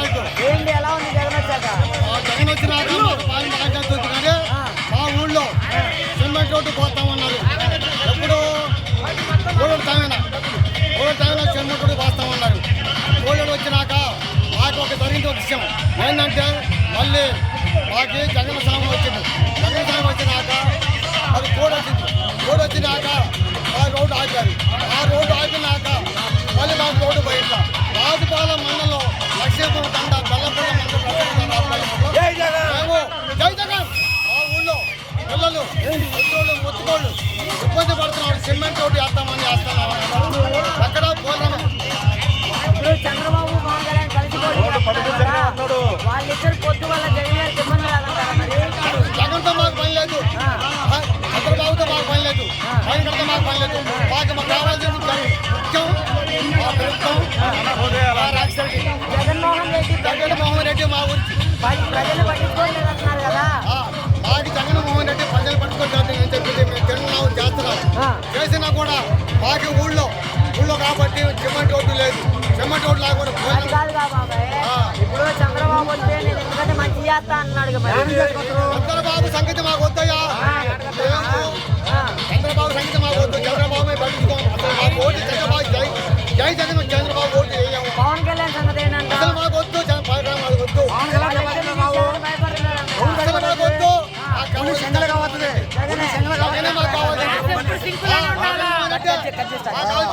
ఏంటి ఎలా ఉంది మా ఊళ్ళో సిమెంట్ రోడ్డు పోతామన్నారు. ఎప్పుడు కోడలు టైం కోడలు టైంలో సిమెంట్ రోడ్డు పోస్తామన్నారు. కోడలు వచ్చినాక మాకు ఒక జరిగిన విషయం. ఏంటంటే మళ్ళీ మాకు జగన్ స్వామి వచ్చింది. జగన్ స్వామి వచ్చినాక అది కోడొచ్చింది కోడొచ్చినాక ముత్తుకోళ్ళు ఇబ్బంది పడుతున్నారు సిమెంట్ రోడ్డు వేస్తామని వేస్తున్నాం అక్కడ పోలేము ఇప్పుడు చంద్రబాబు పవన్ కళ్యాణ్ కలిసి పోటీ చేస్తున్నారు కదా. వాళ్ళిద్దరు పొద్దు వల్ల జగన్ గారికి ఇబ్బంది లేదంటారా మరి జగన్తో మాకు పని లేదు చంద్రబాబుతో మాకు పని లేదు పైన కడితే మాకు పని లేదు మాకు మాకు కావాల్సింది ముఖ్యం మా ప్రభుత్వం మా రాజశేఖర్ జగన్మోహన్ రెడ్డి జగన్మోహన్ రెడ్డి మా ఊరికి చేసినా కూడా మాకు ఊళ్ళో ఊళ్ళో కాబట్టి సిమెంట్ రోడ్డు లేదు. సిమెంట్ రోడ్డు లేకుండా. ఇప్పుడు చంద్రబాబు వస్తే నేను ఎందుకంటే మంచి చేస్తా అన్నాడు 됐어요. 아,